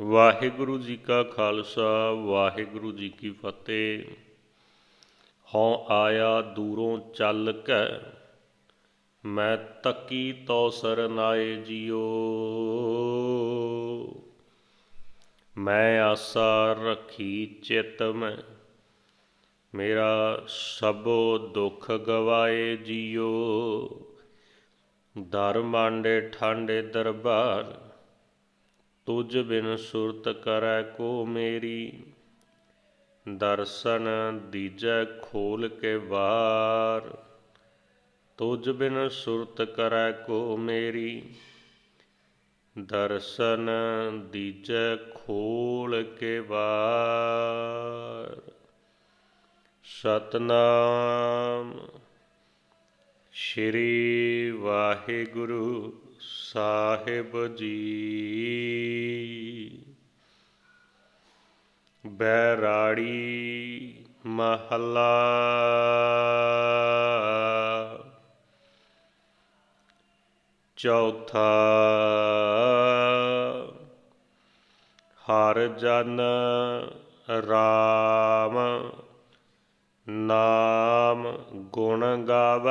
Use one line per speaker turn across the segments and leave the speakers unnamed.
ਵਾਹਿਗੁਰੂ ਜੀ ਕਾ ਖਾਲਸਾ, ਵਾਹਿਗੁਰੂ ਜੀ ਕੀ ਫਤਿਹ। ਹਉ ਆਇਆ ਦੂਰੋਂ ਚੱਲ ਕੇ, ਮੈਂ ਤੱਕੀ ਤੋ ਸਰਨਾਏ ਜਿਉ ਮੈਂ ਆਸਾ ਰੱਖੀ ਚਿਤ ਮੈਂ, ਮੇਰਾ ਸਭੋ ਦੁੱਖ ਗਵਾਏ ਜਿਉ ਦਰ ਮਾਂਡੇ ਠਾਂਡੇ ਦਰਬਾਰ ਤੁਝ ਬਿਨ ਸੁਰਤ ਕਰੈ ਕੋ ਮੇਰੀ। ਦਰਸ਼ਨ ਦੀਜੈ ਖੋਲ ਕੇ ਵਾਰ। ਤੁਝ ਬਿਨ ਸੁਰਤ ਕਰੈ ਕੋ ਮੇਰੀ। ਦਰਸ਼ਨ ਦੀਜੈ ਖੋਲ ਕੇ ਵਾਰ। ਸਤਨਾਮ ਸ਼੍ਰੀ ਵਾਹਿਗੁਰੂ। ਸਾਹਿਬ ਜੀ। ਬੈਰਾੜੀ ਮਹੱਲਾ। ਚੌਥਾ। ਹਰ ਜਨ ਰਾਮ ਨਾਮ ਗੁਣ ਗਾਵੇ।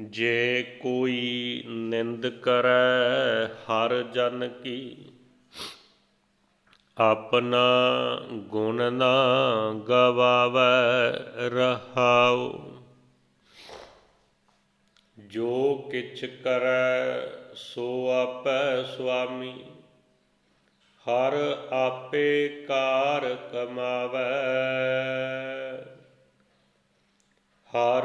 ਜੇ ਕੋਈ ਨਿੰਦ ਕਰੈ, ਹਰ ਜਨ ਕੀ। ਆਪਣਾ ਗੁਣ ਨਾ ਗਵਾਵੈ ਰਹਾਉ। ਜੋ ਕਿਛ ਕਰੈ, ਸੋ ਆਪੈ ਸੁਆਮੀ। ਹਰ ਆਪੇ ਕਾਰ ਕਮਾਵੈ। ਹਰ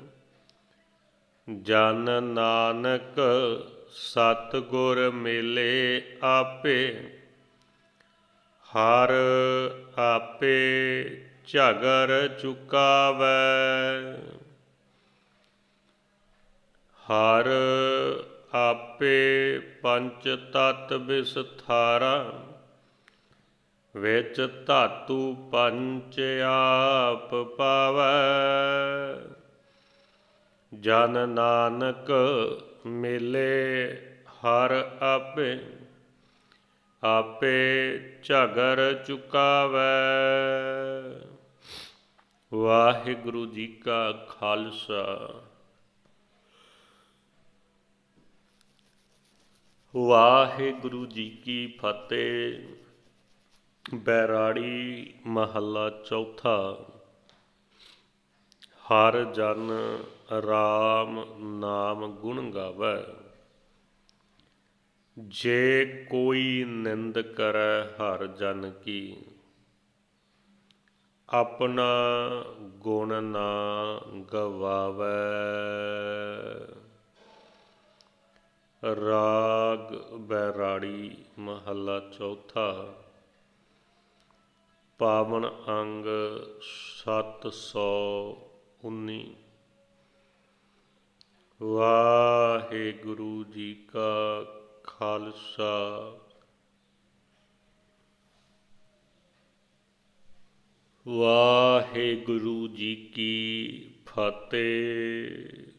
ਜਨ ਨਾਨਕ ਸਤ ਗੁਰ ਮਿਲੇ ਆਪੇ, ਹਰ ਆਪੇ ਝਗਰ ਚੁਕਾਵੇ। ਹਰ ਆਪੇ ਪੰਚ ਤਤ ਵਿਸਥਾਰਾ ਵਿੱਚ ਧਾਤੂ ਪੰਚ ਆਪ ਪਾਵੈ। ਜਨ ਨਾਨਕ ਮਿਲੇ ਹਰ ਆਪੇ ਆਪੇ ਝਗਰ ਚੁਕਾਵੇ। ਵਾਹਿਗੁਰੂ ਜੀ ਕਾ ਖਾਲਸਾ। ਵਾਹਿਗੁਰੂ ਜੀ ਕੀ ਫਤਿਹ। ਬੈਰਾੜੀ ਮਹੱਲਾ ਚੌਥਾ। ਹਰ ਜਨ ਰਾਮ ਨਾਮ ਗੁਣ ਗਾਵੇ। ਜੇ ਕੋਈ ਨਿੰਦ ਕਰੈ ਹਰ ਜਨ ਕੀ, ਆਪਣਾ ਗੁਣ ਨਾ ਗਵਾਵੇ। ਰਾਗ ਬੈਰਾੜੀ ਮਹੱਲਾ ਚੌਥਾ, ਪਾਵਨ ਅੰਗ 719 ਵਾਹਿਗੁਰੂ ਜੀ ਕਾ ਖਾਲਸਾ। ਵਾਹਿਗੁਰੂ ਜੀ ਕੀ ਫਤਿਹ।